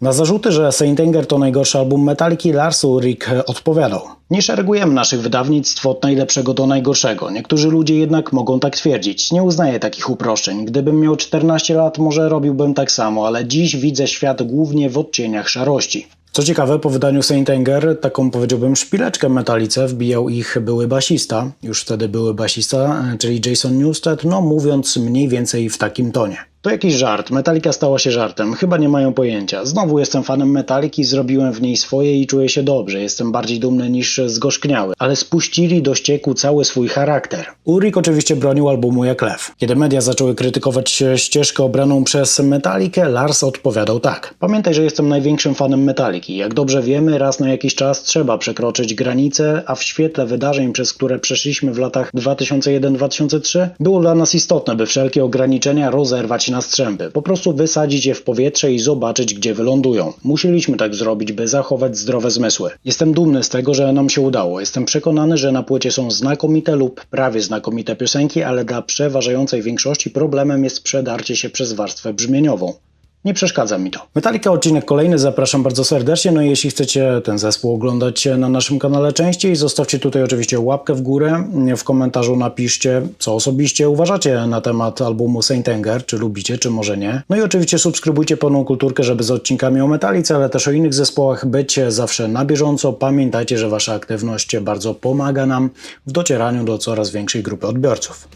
Na zarzuty, że Saint Anger to najgorszy album Metallica, Lars Ulrich odpowiadał. Nie szeregujemy naszych wydawnictw od najlepszego do najgorszego. Niektórzy ludzie jednak mogą tak twierdzić. Nie uznaję takich uproszczeń. Gdybym miał 14 lat, może robiłbym tak samo, ale dziś widzę świat głównie w odcieniach szarości. Co ciekawe, po wydaniu Saint Anger, taką powiedziałbym szpileczkę metalice, wbijał ich były basista, już wtedy były basista, czyli Jason Newsted, no mówiąc mniej więcej w takim tonie. To jakiś żart, Metallica stała się żartem, chyba nie mają pojęcia. Znowu jestem fanem Metalliki, zrobiłem w niej swoje i czuję się dobrze, jestem bardziej dumny niż zgorzkniały, ale spuścili do ścieku cały swój charakter. Ulrich oczywiście bronił albumu jak lew. Kiedy media zaczęły krytykować ścieżkę obraną przez Metallikę, Lars odpowiadał tak. Pamiętaj, że jestem największym fanem Metalliki. Jak dobrze wiemy, raz na jakiś czas trzeba przekroczyć granice, a w świetle wydarzeń, przez które przeszliśmy w latach 2001-2003, było dla nas istotne, by wszelkie ograniczenia rozerwać na strzępy. Po prostu wysadzić je w powietrze i zobaczyć, gdzie wylądują. Musieliśmy tak zrobić, by zachować zdrowe zmysły. Jestem dumny z tego, że nam się udało. Jestem przekonany, że na płycie są znakomite lub prawie znakomite piosenki, ale dla przeważającej większości problemem jest przedarcie się przez warstwę brzmieniową. Nie przeszkadza mi to. Metallica odcinek kolejny, zapraszam bardzo serdecznie. No i jeśli chcecie ten zespół oglądać na naszym kanale częściej, zostawcie tutaj oczywiście łapkę w górę. W komentarzu napiszcie, co osobiście uważacie na temat albumu Saint Anger, czy lubicie, czy może nie. No i oczywiście subskrybujcie pełną kulturkę, żeby z odcinkami o Metallice, ale też o innych zespołach być zawsze na bieżąco. Pamiętajcie, że wasza aktywność bardzo pomaga nam w docieraniu do coraz większej grupy odbiorców.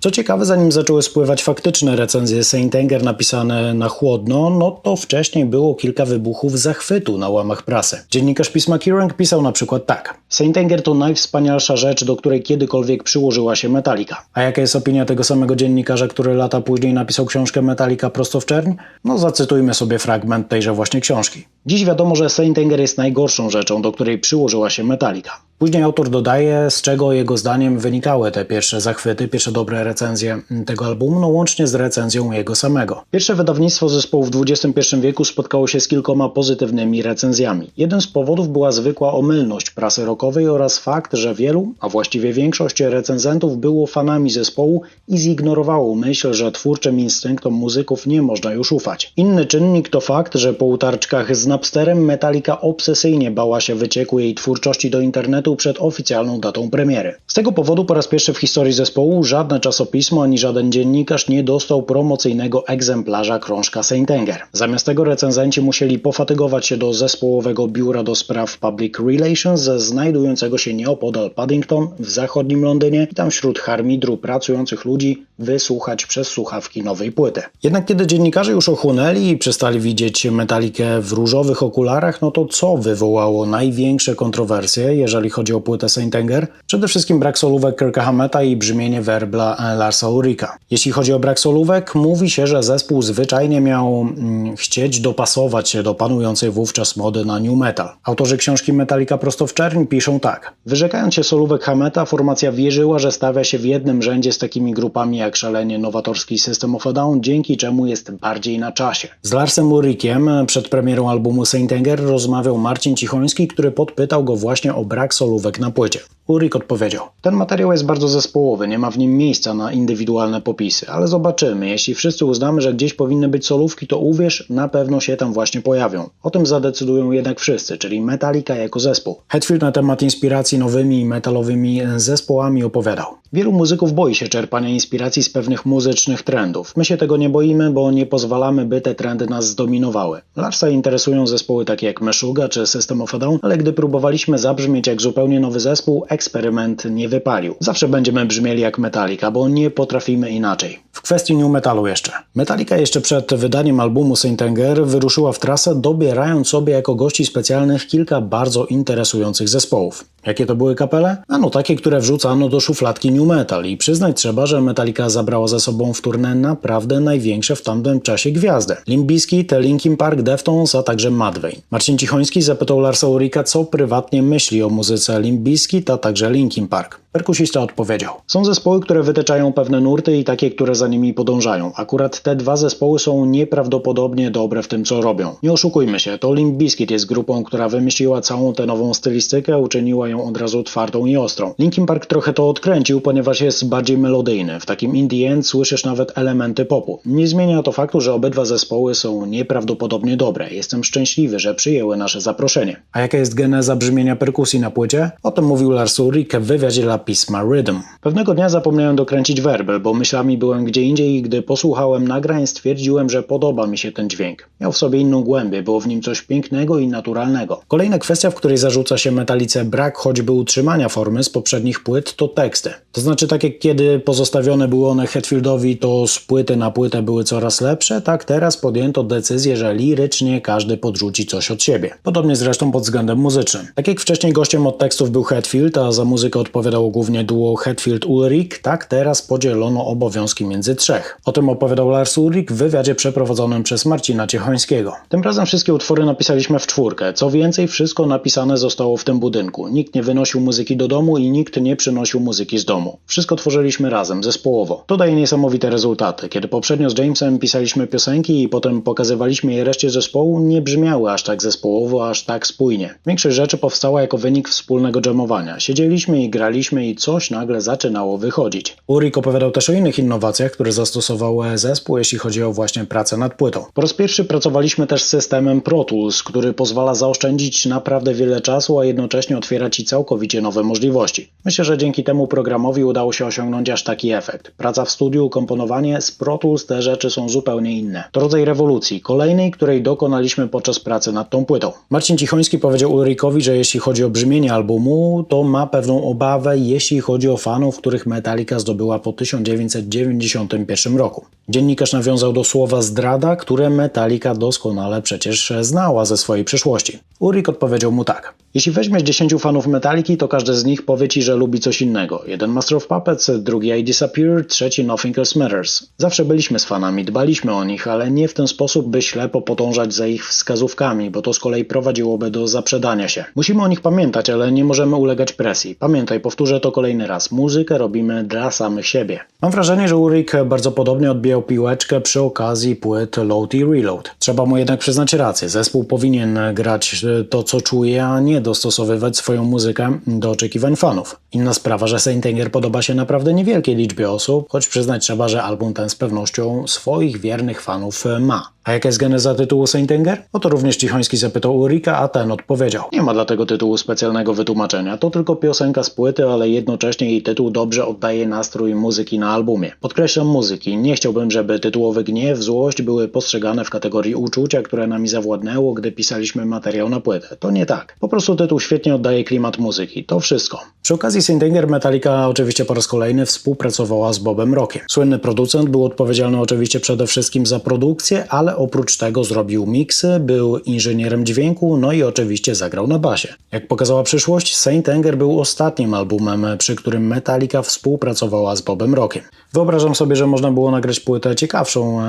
Co ciekawe, zanim zaczęły spływać faktyczne recenzje Saint Anger napisane na chłodno, no to wcześniej było kilka wybuchów zachwytu na łamach prasy. Dziennikarz pisma Kerrang pisał na przykład tak. Saint Anger to najwspanialsza rzecz, do której kiedykolwiek przyłożyła się Metallica. A jaka jest opinia tego samego dziennikarza, który lata później napisał książkę Metallica prosto w czerń? No zacytujmy sobie fragment tejże właśnie książki. Dziś wiadomo, że Saint Anger jest najgorszą rzeczą, do której przyłożyła się Metallica. Później autor dodaje, z czego jego zdaniem wynikały te pierwsze zachwyty, pierwsze dobre recenzje tego albumu, no łącznie z recenzją jego samego. Pierwsze wydawnictwo zespołu w XXI wieku spotkało się z kilkoma pozytywnymi recenzjami. Jeden z powodów była zwykła omylność prasy rockowej oraz fakt, że wielu, a właściwie większość recenzentów było fanami zespołu i zignorowało myśl, że twórczym instynktom muzyków nie można już ufać. Inny czynnik to fakt, że po utarczkach z Napsterem Metallica obsesyjnie bała się wycieku jej twórczości do internetu przed oficjalną datą premiery. Z tego powodu po raz pierwszy w historii zespołu żadne czasopismo ani żaden dziennikarz nie dostał promocyjnego egzemplarza krążka Saint Anger. Zamiast tego recenzenci musieli pofatygować się do zespołowego biura do spraw Public Relations znajdującego się nieopodal Paddington w zachodnim Londynie i tam wśród harmidru pracujących ludzi wysłuchać przez słuchawki nowej płyty. Jednak kiedy dziennikarze już ochłonęli i przestali widzieć metalikę w różowych okularach, no to co wywołało największe kontrowersje, jeżeli chodzi o płytę Saint Anger? Przede wszystkim brak solówek Kirka i brzmienie werbla Larsa Ulrika. Jeśli chodzi o brak solówek, mówi się, że zespół zwyczajnie miał mm, chcieć dopasować się do panującej wówczas mody na new metal. Autorzy książki Metallica prosto w czerń piszą tak. Wyrzekając się solówek Hameta, formacja wierzyła, że stawia się w jednym rzędzie z takimi grupami jak szalenie nowatorski System of a Down, dzięki czemu jest bardziej na czasie. Z Larsem Ulrikiem przed premierą albumu Saint Anger rozmawiał Marcin Cichoński, który podpytał go właśnie o brak solówek na płycie. Ulrik odpowiedział: Ten materiał jest bardzo zespołowy, nie ma w nim miejsca na indywidualne popisy, ale zobaczymy. Jeśli wszyscy uznamy, że gdzieś powinny być solówki, to uwierz, na pewno się tam właśnie pojawią. O tym zadecydują jednak wszyscy, czyli Metallica jako zespół. Hetfield na temat inspiracji nowymi metalowymi zespołami opowiadał. Wielu muzyków boi się czerpania inspiracji z pewnych muzycznych trendów. My się tego nie boimy, bo nie pozwalamy, by te trendy nas zdominowały. Larsa interesują zespoły takie jak Meshuga czy System of a Down, ale gdy próbowaliśmy zabrzmieć jak zupełnie nowy zespół, eksperyment nie wypalił. Zawsze będziemy brzmieli jak Metallica, bo nie potrafimy inaczej. W kwestii new metalu jeszcze. Metallica jeszcze przed wydaniem albumu Saint Anger wyruszyła w trasę, dobierając sobie jako gości specjalnych kilka bardzo interesujących zespołów. Jakie to były kapele? Ano takie, które wrzucano do szufladki new metal i przyznać trzeba, że Metallica zabrała ze sobą w turnę naprawdę największe w tamtym czasie gwiazdy. Limp Bizkit, Linkin Park, Deftones, a także Mudvayne. Marcin Cichoński zapytał Larsa Ulrika, co prywatnie myśli o muzyce Limp Bizkit, a także Linkin Park. Perkusista odpowiedział: Są zespoły, które wytyczają pewne nurty i takie, które za nimi podążają. Akurat te dwa zespoły są nieprawdopodobnie dobre w tym, co robią. Nie oszukujmy się, to Limp Bizkit jest grupą, która wymyśliła całą tę nową stylistykę, uczyniła ją od razu twardą i ostrą. Linkin Park trochę to odkręcił, ponieważ jest bardziej melodyjny. W takim indie end słyszysz nawet elementy popu. Nie zmienia to faktu, że obydwa zespoły są nieprawdopodobnie dobre. Jestem szczęśliwy, że przyjęły nasze zaproszenie. A jaka jest geneza brzmienia perkusji na płycie? O tym mówił Lars Ulrich w wywiadzie dla pisma Rhythm. Pewnego dnia zapomniałem dokręcić werbel, bo myślami byłem gdzie indziej i gdy posłuchałem nagrań stwierdziłem, że podoba mi się ten dźwięk. Miał w sobie inną głębię, było w nim coś pięknego i naturalnego. Kolejna kwestia, w której zarzuca się metalice brak choćby utrzymania formy z poprzednich płyt, to teksty. To znaczy tak jak kiedy pozostawione były one Hetfieldowi, to z płyty na płytę były coraz lepsze, tak teraz podjęto decyzję, że lirycznie każdy podrzuci coś od siebie. Podobnie zresztą pod względem muzycznym. Tak jak wcześniej gościem od tekstów był Hetfield, a za muzykę odpowiadało głównie duo Hetfield-Ulrich, tak teraz podzielono obowiązki między trzech. O tym opowiadał Lars Ulrich w wywiadzie przeprowadzonym przez Marcina Ciechońskiego. Tym razem wszystkie utwory napisaliśmy w czwórkę. Co więcej, wszystko napisane zostało w tym budynku. Nikt nie wynosił muzyki do domu i nikt nie przynosił muzyki z domu. Wszystko tworzyliśmy razem, zespołowo. To daje niesamowite rezultaty. Kiedy poprzednio z Jamesem pisaliśmy piosenki i potem pokazywaliśmy je reszcie zespołu, nie brzmiały aż tak zespołowo, aż tak spójnie. Większość rzeczy powstała jako wynik wspólnego jamowania. Siedzieliśmy i graliśmy i coś nagle zaczynało wychodzić. Ulrich opowiadał też o innych innowacjach, które zastosował zespół, jeśli chodzi o właśnie pracę nad płytą. Po raz pierwszy pracowaliśmy też z systemem Pro Tools, który pozwala zaoszczędzić naprawdę wiele czasu, a jednocześnie otwiera Ci całkowicie nowe możliwości. Myślę, że dzięki temu programowi udało się osiągnąć aż taki efekt. Praca w studiu, komponowanie, z Pro Tools te rzeczy są zupełnie inne. To rodzaj rewolucji, kolejnej, której dokonaliśmy podczas pracy nad tą płytą. Marcin Cichoński powiedział Ulrikowi, że jeśli chodzi o brzmienie albumu, to ma pewną obawę, jeśli chodzi o fanów, których Metallica zdobyła po 1991 roku. Dziennikarz nawiązał do słowa zdrada, które Metallica doskonale przecież znała ze swojej przeszłości. Ulrich odpowiedział mu tak. Jeśli weźmiesz 10 fanów Metalliki, to każdy z nich powie ci, że lubi coś innego. Jeden Master of Puppets, drugi I Disappear, trzeci Nothing Else Matters. Zawsze byliśmy z fanami, dbaliśmy o nich, ale nie w ten sposób, by ślepo podążać za ich wskazówkami, bo to z kolei prowadziłoby do zaprzedania się. Musimy o nich pamiętać, ale nie możemy ulegać presji. Pamiętaj, powtórzę to kolejny raz. Muzykę robimy dla samych siebie. Mam wrażenie, że Ulrich bardzo podobnie odbijał piłeczkę przy okazji płyt Load i Reload. Trzeba mu jednak przyznać rację. Zespół powinien grać to, co czuje, a nie dostosowywać swoją muzykę do oczekiwań fanów. Inna sprawa, że Saint Anger podoba się naprawdę niewielkiej liczbie osób, choć przyznać trzeba, że album ten z pewnością swoich wiernych fanów ma. A jaka jest geneza tytułu Saint Anger? O to również Cichoński zapytał Ulrika, a ten odpowiedział. Nie ma dla tego tytułu specjalnego wytłumaczenia. To tylko piosenka z płyty, ale jednocześnie jej tytuł dobrze oddaje nastrój muzyki na albumie. Podkreślam muzyki. Nie chciałbym, żeby tytułowy gniew, złość były postrzegane w kategorii uczucia, które nami zawładnęło, gdy pisaliśmy materiał na płytę. To nie tak. Po prostu tytuł świetnie oddaje klimat muzyki. To wszystko. Przy okazji Saint Anger Metallica oczywiście po raz kolejny współpracowała z Bobem Rockiem. Słynny producent był odpowiedzialny oczywiście przede wszystkim za produkcję, ale oprócz tego zrobił miksy, był inżynierem dźwięku, no i oczywiście zagrał na basie. Jak pokazała przyszłość, Saint Anger był ostatnim albumem, przy którym Metallica współpracowała z Bobem Rockiem. Wyobrażam sobie, że można było nagrać płytę ciekawszą,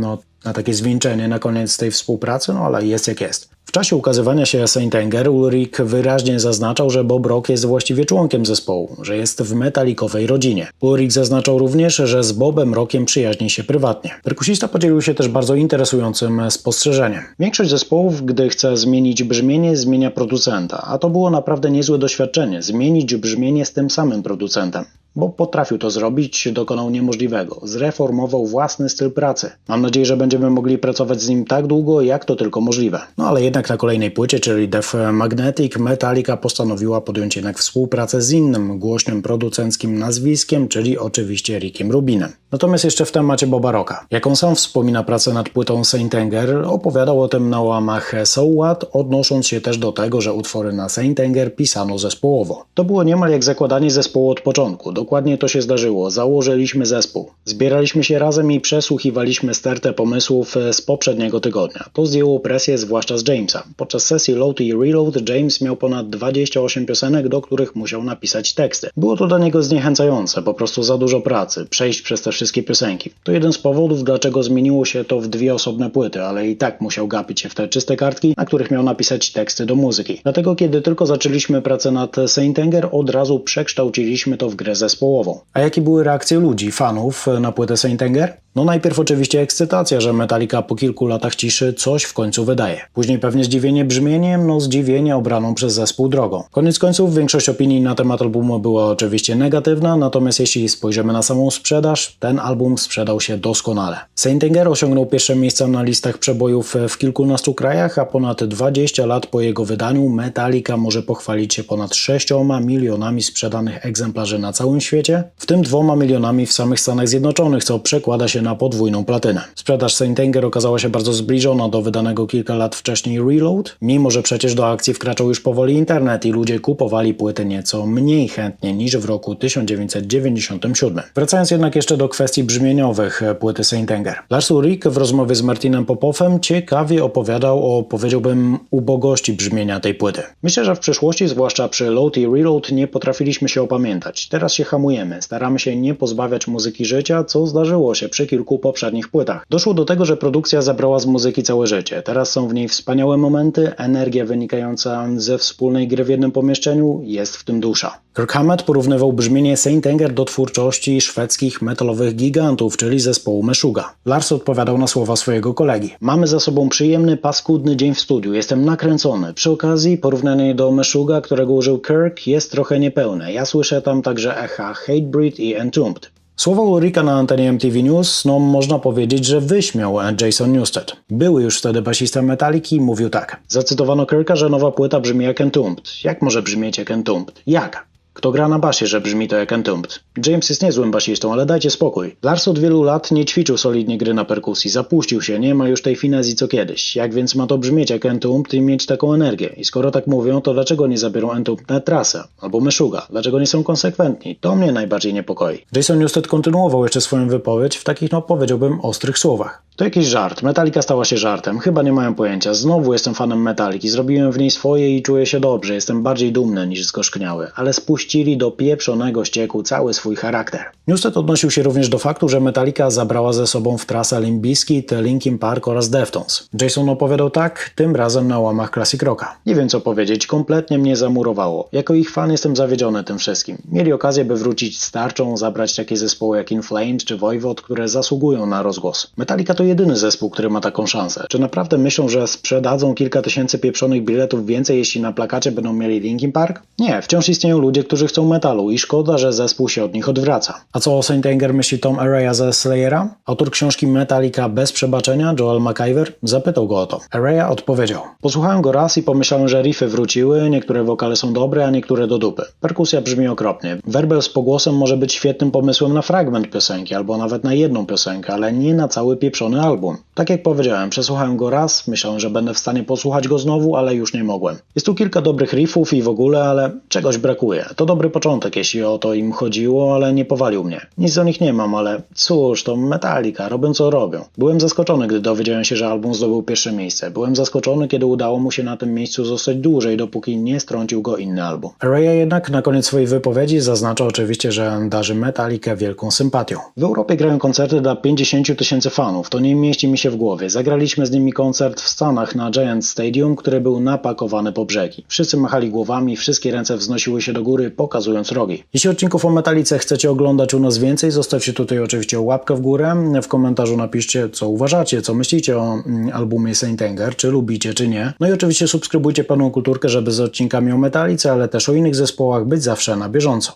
no, na takie zwieńczenie na koniec tej współpracy, no ale jest jak jest. W czasie ukazywania się Saint Anger Ulrich wyraźnie zaznaczał, że Bob Rock jest właściwie członkiem zespołu, że jest w metalikowej rodzinie. Ulrich zaznaczał również, że z Bobem Rockiem przyjaźni się prywatnie. Perkusista podzielił się też bardzo interesującym spostrzeżeniem. Większość zespołów, gdy chce zmienić brzmienie, zmienia producenta, a to było naprawdę niezłe doświadczenie, zmienić brzmienie z tym samym producentem bo potrafił to zrobić, dokonał niemożliwego. Zreformował własny styl pracy. Mam nadzieję, że będziemy mogli pracować z nim tak długo, jak to tylko możliwe. No ale jednak na kolejnej płycie, czyli Def Magnetic, Metallica postanowiła podjąć jednak współpracę z innym głośnym producenckim nazwiskiem, czyli oczywiście Rickiem Rubinem. Natomiast jeszcze w temacie Boba Rocka. Jak on sam wspomina pracę nad płytą Saint Anger, opowiadał o tym na łamach So What, odnosząc się też do tego, że utwory na Saint Anger pisano zespołowo. To było niemal jak zakładanie zespołu od początku. Dokładnie to się zdarzyło. Założyliśmy zespół. Zbieraliśmy się razem i przesłuchiwaliśmy stertę pomysłów e, z poprzedniego tygodnia. To zdjęło presję zwłaszcza z Jamesa. Podczas sesji Load i Reload James miał ponad 28 piosenek, do których musiał napisać teksty. Było to dla niego zniechęcające, po prostu za dużo pracy, przejść przez te wszystkie piosenki. To jeden z powodów, dlaczego zmieniło się to w dwie osobne płyty, ale i tak musiał gapić się w te czyste kartki, na których miał napisać teksty do muzyki. Dlatego kiedy tylko zaczęliśmy pracę nad Saint Anger, od razu przekształciliśmy to w grę zespołową. A jakie były reakcje ludzi, fanów na płytę Saint Anger? No najpierw oczywiście ekscytacja, że Metallica po kilku latach ciszy coś w końcu wydaje. Później pewnie zdziwienie brzmieniem, no zdziwienie obraną przez zespół drogą. Koniec końców większość opinii na temat albumu była oczywiście negatywna, natomiast jeśli spojrzymy na samą sprzedaż, ten album sprzedał się doskonale. Saint Anger osiągnął pierwsze miejsca na listach przebojów w kilkunastu krajach, a ponad 20 lat po jego wydaniu Metallica może pochwalić się ponad 6 milionami sprzedanych egzemplarzy na całym świecie, w tym 2 milionami w samych Stanach Zjednoczonych, co przekłada się na podwójną platynę. Sprzedaż Saint Anger okazała się bardzo zbliżona do wydanego kilka lat wcześniej Reload, mimo że przecież do akcji wkraczał już powoli internet i ludzie kupowali płyty nieco mniej chętnie niż w roku 1997. Wracając jednak jeszcze do kwestii brzmieniowych płyty Saint Anger. Lars Ulrich w rozmowie z Martinem Popowem ciekawie opowiadał o, powiedziałbym, ubogości brzmienia tej płyty. Myślę, że w przeszłości, zwłaszcza przy Load i Reload, nie potrafiliśmy się opamiętać. Teraz się hamujemy, staramy się nie pozbawiać muzyki życia, co zdarzyło się przy kilku poprzednich płytach. Doszło do tego, że produkcja zabrała z muzyki całe życie. Teraz są w niej wspaniałe momenty, energia wynikająca ze wspólnej gry w jednym pomieszczeniu, jest w tym dusza. Kirk Hammett porównywał brzmienie Saint Anger do twórczości szwedzkich metalowych gigantów, czyli zespołu Meshuga. Lars odpowiadał na słowa swojego kolegi. Mamy za sobą przyjemny, paskudny dzień w studiu. Jestem nakręcony. Przy okazji porównanie do Meshuga, którego użył Kirk, jest trochę niepełne. Ja słyszę tam także echa Hatebreed i Entombed. Słowa Ulrika na antenie MTV News, no można powiedzieć, że wyśmiał Jason Newsted. Były już wtedy basista Metaliki mówił tak. Zacytowano Kirka, że nowa płyta brzmi jak Entombed. Jak może brzmieć jak Entombed? Jak? Kto gra na basie, że brzmi to jak Entombed? James jest niezłym basistą, ale dajcie spokój. Lars od wielu lat nie ćwiczył solidnie gry na perkusji, zapuścił się, nie ma już tej finezji co kiedyś. Jak więc ma to brzmieć jak Entombed i mieć taką energię? I skoro tak mówią, to dlaczego nie zabiorą Entombed na trasę? Albo Meshuga? Dlaczego nie są konsekwentni? To mnie najbardziej niepokoi. Jason Newsted kontynuował jeszcze swoją wypowiedź w takich, no powiedziałbym, ostrych słowach. To jakiś żart. Metallica stała się żartem. Chyba nie mają pojęcia. Znowu jestem fanem Metalliki. Zrobiłem w niej swoje i czuję się dobrze. Jestem bardziej dumny niż zgorzkniały. Ale spuścili do pieprzonego ścieku cały swój charakter. Newsted odnosił się również do faktu, że Metallica zabrała ze sobą w trasę Limp Bizkit, Linkin Park oraz Deftones. Jason opowiadał tak, tym razem na łamach Classic Rocka. Nie wiem co powiedzieć, kompletnie mnie zamurowało. Jako ich fan jestem zawiedziony tym wszystkim. Mieli okazję, by wrócić z tarczą, zabrać takie zespoły jak In Flames czy Voivod, które zasługują na rozgłos. Metallica to jedyny zespół, który ma taką szansę. Czy naprawdę myślą, że sprzedadzą kilka tysięcy pieprzonych biletów więcej, jeśli na plakacie będą mieli Linkin Park? Nie, wciąż istnieją ludzie, którzy chcą metalu i szkoda, że zespół się od nich odwraca. A co o Saint Anger myśli Tom Araya ze Slayera? Autor książki Metallica bez przebaczenia, Joel McIver, zapytał go o to. Araya odpowiedział. Posłuchałem go raz i pomyślałem, że riffy wróciły, niektóre wokale są dobre, a niektóre do dupy. Perkusja brzmi okropnie. Werbel z pogłosem może być świetnym pomysłem na fragment piosenki, albo nawet na jedną piosenkę, ale nie na cały pieprzony album. Tak jak powiedziałem, przesłuchałem go raz, myślałem, że będę w stanie posłuchać go znowu, ale już nie mogłem. Jest tu kilka dobrych riffów i w ogóle, ale czegoś brakuje. To dobry początek, jeśli o to im chodziło, ale nie powalił mnie. Nic do nich nie mam, ale cóż, to Metallica, robią co robią. Byłem zaskoczony, gdy dowiedziałem się, że album zdobył pierwsze miejsce. Byłem zaskoczony, kiedy udało mu się na tym miejscu zostać dłużej, dopóki nie strącił go inny album. Araya jednak na koniec swojej wypowiedzi zaznacza oczywiście, że darzy Metallica wielką sympatią. W Europie grają koncerty dla 50 tysięcy fanów, to nie mieści mi się w głowie. Zagraliśmy z nimi koncert w Stanach na Giant Stadium, który był napakowany po brzegi. Wszyscy machali głowami, wszystkie ręce wznosiły się do góry, pokazując rogi. Jeśli odcinków o Metalice chcecie oglądać u nas więcej, zostawcie tutaj oczywiście łapkę w górę. W komentarzu napiszcie, co uważacie, co myślicie o mm, albumie Saint Anger, czy lubicie, czy nie. No i oczywiście subskrybujcie Pełną Kulturkę, żeby z odcinkami o Metalice, ale też o innych zespołach być zawsze na bieżąco.